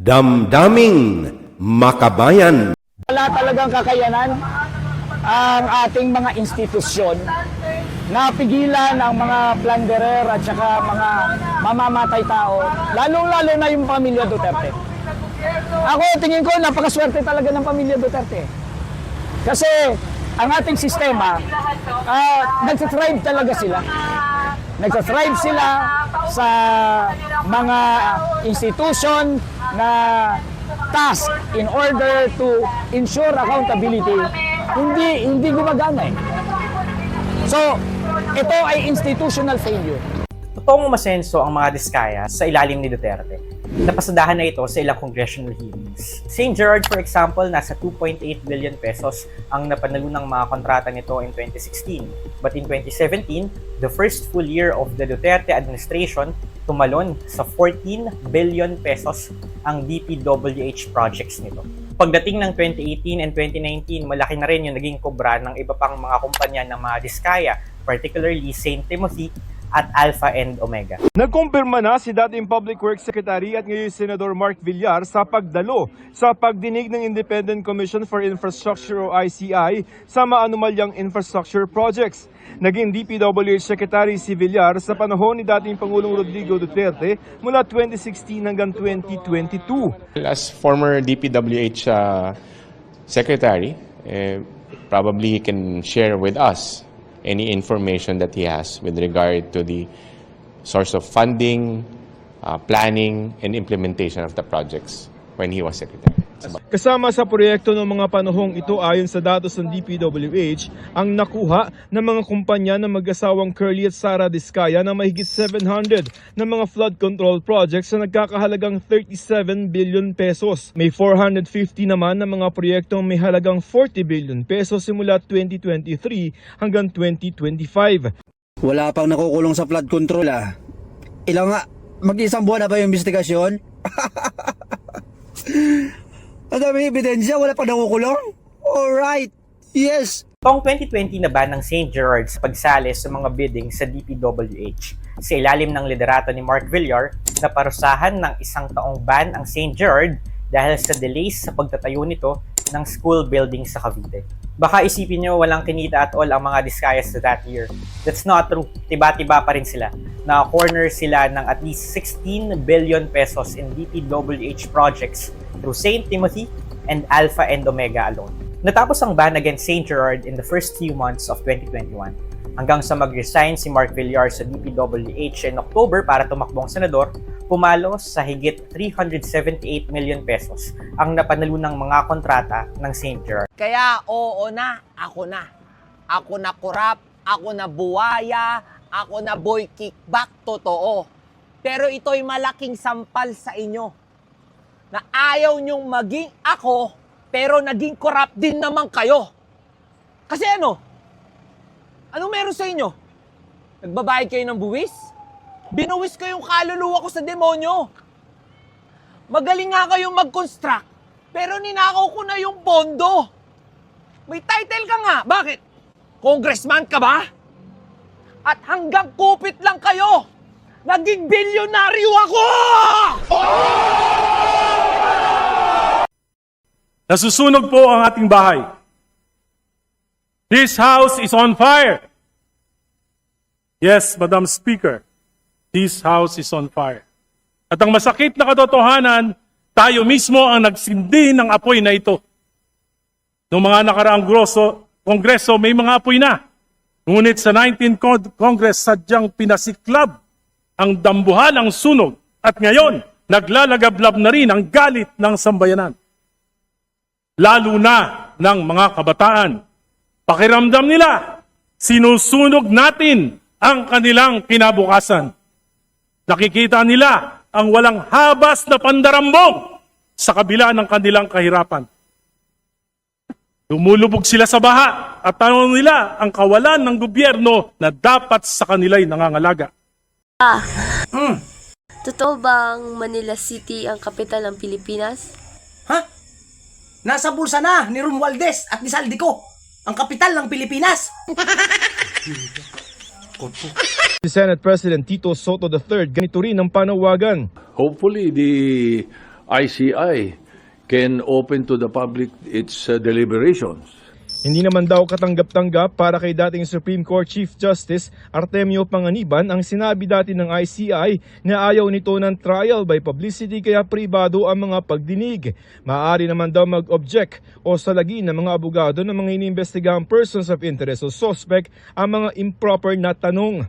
Damdaming Makabayan. Wala talagang kakayanan ang ating mga institusyon na pigilan ang mga plunderer at saka mga mamamatay tao, lalong-lalo na yung pamilya Duterte. Ako, tingin ko, napakaswerte talaga ng pamilya Duterte. Kasi ang ating sistema, uh, nagsitrive talaga sila. Nagsitrive sila sa mga institution na task in order to ensure accountability, hindi hindi gumagana eh. So, ito ay institutional failure. Totoong umasenso ang mga diskaya sa ilalim ni Duterte. Napasadahan na ito sa ilang congressional hearings. St. Gerard, for example, nasa 2.8 billion pesos ang napanalo ng mga kontrata nito in 2016. But in 2017, the first full year of the Duterte administration, tumalon sa 14 billion pesos ang DPWH projects nito. Pagdating ng 2018 and 2019, malaki na rin yung naging kobra ng iba pang mga kumpanya ng mga diskaya, particularly St. Timothy at Alpha and Omega. Nagkumpirma na si dating Public Works Secretary at ngayon Senador Mark Villar sa pagdalo sa pagdinig ng Independent Commission for Infrastructure o ICI sa maanumalyang infrastructure projects. Naging DPWH Secretary si Villar sa panahon ni dating Pangulong Rodrigo Duterte mula 2016 hanggang 2022. As former DPWH uh, secretary, eh, probably he can share with us any information that he has with regard to the source of funding, uh, planning, and implementation of the projects when he was secretary. Kasama sa proyekto ng mga panahong ito ayon sa datos ng DPWH ang nakuha ng mga kumpanya ng mag-asawang Curly at Sara Diskaya na mahigit 700 na mga flood control projects na nagkakahalagang 37 billion pesos. May 450 naman na mga proyektong may halagang 40 billion pesos simula 2023 hanggang 2025. Wala pang nakukulong sa flood control ah. Ilang nga, mag-isang buwan na ba yung investigasyon? Ang dami ebidensya, wala pang nakukulong? Alright, yes. Taong 2020 na ban ng St. Gerard sa pagsali sa mga bidding sa DPWH sa ilalim ng liderato ni Mark Villar na parusahan ng isang taong ban ang St. Gerard dahil sa delays sa pagtatayo nito ng school building sa Cavite. Baka isipin nyo walang kinita at all ang mga Discayas sa that year. That's not true. Tiba-tiba pa rin sila. Na-corner sila ng at least 16 billion pesos in DPWH projects through St. Timothy and Alpha and Omega alone. Natapos ang ban against St. Gerard in the first few months of 2021 hanggang sa mag-resign si Mark Villar sa DPWH in October para tumakbong senador, pumalo sa higit 378 million pesos ang napanalo mga kontrata ng St. Gerard. Kaya oo na, ako na. Ako na kurap, ako na buwaya, ako na boy kickback, totoo. Pero ito'y malaking sampal sa inyo na ayaw nyong maging ako, pero naging corrupt din naman kayo. Kasi ano? Ano meron sa inyo? Nagbabayad kayo ng buwis? Binuwis ko yung kaluluwa ko sa demonyo. Magaling nga kayong mag-construct, pero ninakaw ko na yung pondo. May title ka nga. Bakit? Congressman ka ba? At hanggang kupit lang kayo, naging bilyonaryo ako! Nasusunog po ang ating bahay. This house is on fire. Yes, Madam Speaker, this house is on fire. At ang masakit na katotohanan, tayo mismo ang nagsindi ng apoy na ito. Noong mga nakaraang groso, kongreso, may mga apoy na. Ngunit sa 19th Con- Congress, sadyang pinasiklab ang dambuhan ng sunog. At ngayon, naglalagablab na rin ang galit ng sambayanan lalo na ng mga kabataan. Pakiramdam nila, sinusunog natin ang kanilang kinabukasan. Nakikita nila ang walang habas na pandarambong sa kabila ng kanilang kahirapan. Lumulubog sila sa baha at tanong nila ang kawalan ng gobyerno na dapat sa kanila'y nangangalaga. Totoo bang Manila City ang kapital ng Pilipinas? Nasa bulsa na ni Romualdez at ni Saldico, ang kapital ng Pilipinas. Si Senate President Tito Soto III ganito rin ang panawagan. hopefully the ICI can open to the public its uh, deliberations. Hindi naman daw katanggap-tanggap para kay dating Supreme Court Chief Justice Artemio Panganiban ang sinabi dati ng ICI na ayaw nito ng trial by publicity kaya pribado ang mga pagdinig. Maaari naman daw mag-object o salagin ng mga abogado ng mga iniimbestigahan persons of interest o suspect ang mga improper na tanong.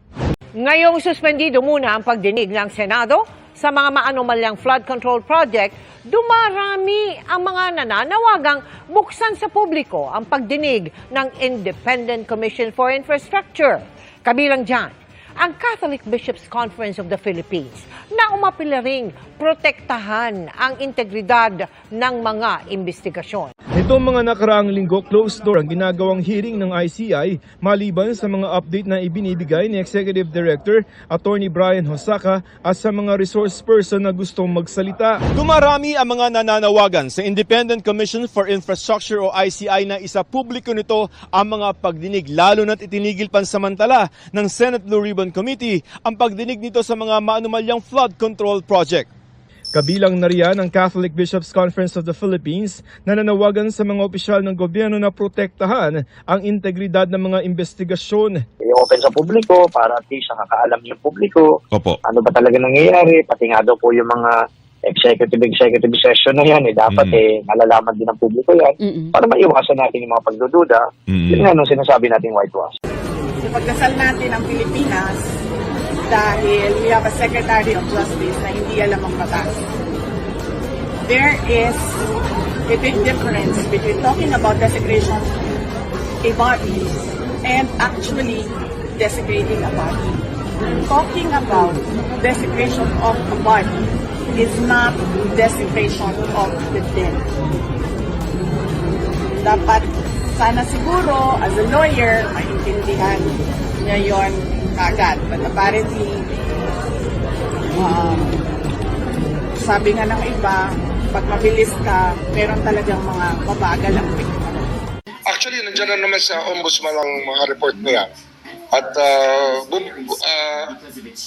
Ngayong suspendido muna ang pagdinig ng Senado sa mga maanomalyang flood control project, dumarami ang mga nananawagang buksan sa publiko ang pagdinig ng Independent Commission for Infrastructure. Kabilang dyan, ang Catholic Bishops Conference of the Philippines na umapila ring protektahan ang integridad ng mga investigasyon. Nitong mga nakaraang linggo, closed door ang ginagawang hearing ng ICI maliban sa mga update na ibinibigay ni Executive Director Attorney Brian Hosaka at sa mga resource person na gustong magsalita. Dumarami ang mga nananawagan sa Independent Commission for Infrastructure o ICI na isa publiko nito ang mga pagdinig lalo na't itinigil pansamantala ng Senate Blue Ribbon Committee ang pagdinig nito sa mga maanumalyang flood control project. Kabilang na riyan ang Catholic Bishops Conference of the Philippines na nanawagan sa mga opisyal ng gobyerno na protektahan ang integridad ng mga investigasyon. i-open sa publiko para at least nakakaalam yung publiko Opo. ano ba talaga nangyayari, pati nga daw po yung mga executive executive session na yan, eh, dapat Mm. eh, nalalaman din ng publiko yan para maiwasan natin yung mga pagdududa. Mm. Yun nga nung sinasabi nating whitewash. Ipagdasal natin ang Pilipinas dahil we have a Secretary of Justice na hindi alam ang batas. There is a big difference between talking about desecration a body and actually desecrating a body. Talking about desecration of a body is not desecration of the dead. Dapat sana siguro as a lawyer maintindihan niya yon kagad. But apparently, um, sabi nga ng iba, pag mabilis ka, meron talagang mga mabagal ang biktima. Actually, nandiyan na naman sa ombudsman ang mga report na yan. At uh, bub, uh,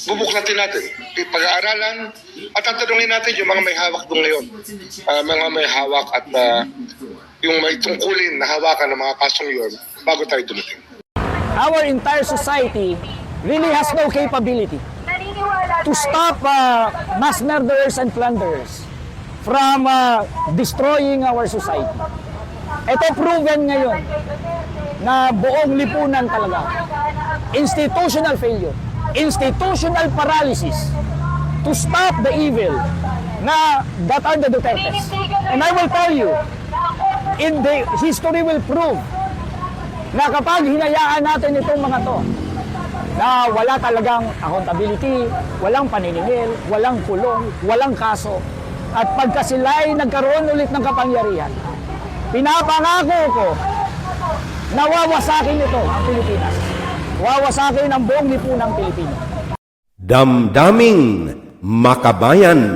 bubuklatin natin, pag-aaralan, at tatanungin natin yung mga may hawak doon ngayon. Uh, mga may hawak at uh, yung may tungkulin na hawakan ng mga kasong yun bago tayo dumating. Our entire society really has no capability to stop uh, mass murderers and plunderers from uh, destroying our society. Ito proven ngayon na buong lipunan talaga. Institutional failure, institutional paralysis to stop the evil na that are the Dutertes. And I will tell you, in the history will prove na kapag hinayaan natin itong mga to, na wala talagang accountability, walang paniningil, walang kulong, walang kaso, at pagka sila ay nagkaroon ulit ng kapangyarihan, pinapangako ko na wawasakin ito ang Pilipinas. Wawasakin ang buong lipunang Pilipino. Damdaming makabayan.